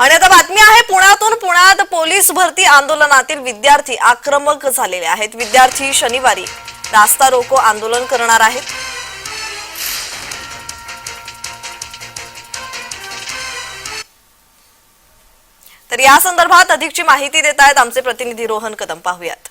आणि आता बातमी आहे पुण्यातून पुण्यात पोलीस भरती आंदोलनातील विद्यार्थी आक्रमक झालेले आहेत. विद्यार्थी शनिवारी रास्ता रोको आंदोलन करणार आहेत. तर या संदर्भात अधिकची माहिती देत आहेत आमचे प्रतिनिधी रोहन कदम. पाहूयात.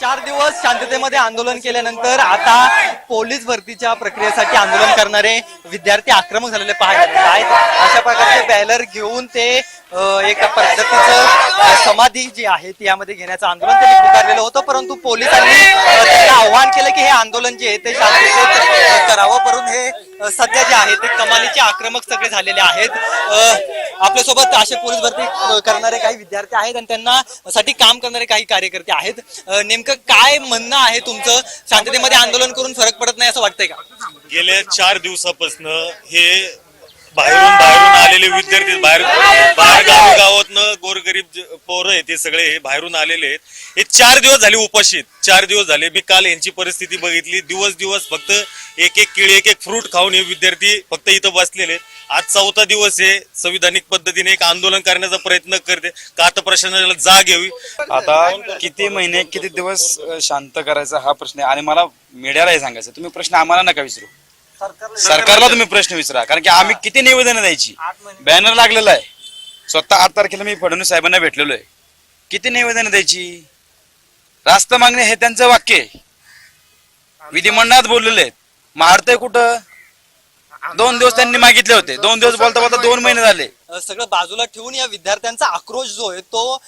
चार दिवस शांततेमध्ये आंदोलन केल्यानंतर आता पोलीस भरतीच्या प्रक्रियेसाठी आंदोलन करणारे विद्यार्थी आक्रमक झालेले पाहायला आहेत. अशा प्रकारचे बॅलर घेऊन ते एक एका पद्धतीचं समाधी जी आहे ती यामध्ये घेण्याचं आंदोलन त्यांनी पुकारलेलं होतं. परंतु पोलिसांनी त्यांना आव्हान केलं की हे आंदोलन जे आहे ते शांततेत करावं. परंतु हे सध्या जे आहे ते कमालीचे आक्रमक सगळे झालेले आहेत. आपल्यासोबत असे पोलीस भरती करणारे काही विद्यार्थी आहेत आणि त्यांना साठी काम करणारे काही कार्यकर्ते आहेत. नेमकं काय म्हणणं आहे तुमचं? शांततेमध्ये आंदोलन करून फरक पडत नाही असं वाटतंय का? गेल्या चार दिवसापासून हे बाहेरून बाहेरून आलेले विद्यार्थी बाहेर बाहेर गावी गावातनं गोरगरीब पोरं आहेत ते सगळे हे बाहेरून आलेले आहेत. हे चार दिवस झाले उपाशीत. चार दिवस झाले. मी काल यांची परिस्थिती बघितली. दिवस दिवस फक्त एक एक केळी एक एक फ्रूट खाऊन हे विद्यार्थी फक्त इथं बसलेले आहेत. आज चौथा दिवस आहे. संविधानिक पद्धतीने एक आंदोलन करण्याचा प्रयत्न करते. का तर प्रशासनाला जाग घ्यावी आता किती महिने किती दिवस शांत करायचा हा प्रश्न आहे. आणि मला मीडियालाही सांगायचं तुम्ही प्रश्न आम्हाला नका विचारू सरकारला तुम्ही प्रश्न विचारा कारण की आम्ही किती निवेदन द्यायची? बॅनर लागलेला आहे. स्वतः आठ तारखेला मी फडणवीस साहेबांना भेटलेलो आहे. किती निवेदन द्यायची? रास्त मागणे हे त्यांचं वाक्य आहे. विधिमंडळात बोललेले आहेत. मारतंय कुठं? दोन दिवस त्यांनी मागितले होते. दोन दिवस बोलता बोलता दोन महिने झाले. सगळं बाजूला ठेवून या विद्यार्थ्यांचा आक्रोश जो आहे तो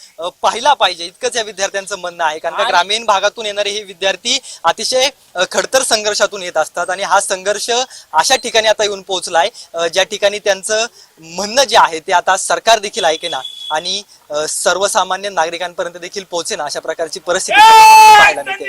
पाहिला पाहिजे. इतकंच या विद्यार्थ्यांचं म्हणणं आहे. कारण का ग्रामीण भागातून येणारे हे विद्यार्थी अतिशय खडतर संघर्षातून येत असतात आणि हा संघर्ष अशा ठिकाणी आता येऊन पोहोचलाय ज्या ठिकाणी त्यांचं म्हणणं जे आहे ते आता सरकार देखील ऐकेना आणि सर्वसामान्य नागरिकांपर्यंत देखील पोहोचेना अशा प्रकारची परिस्थिती पाहायला मिळते.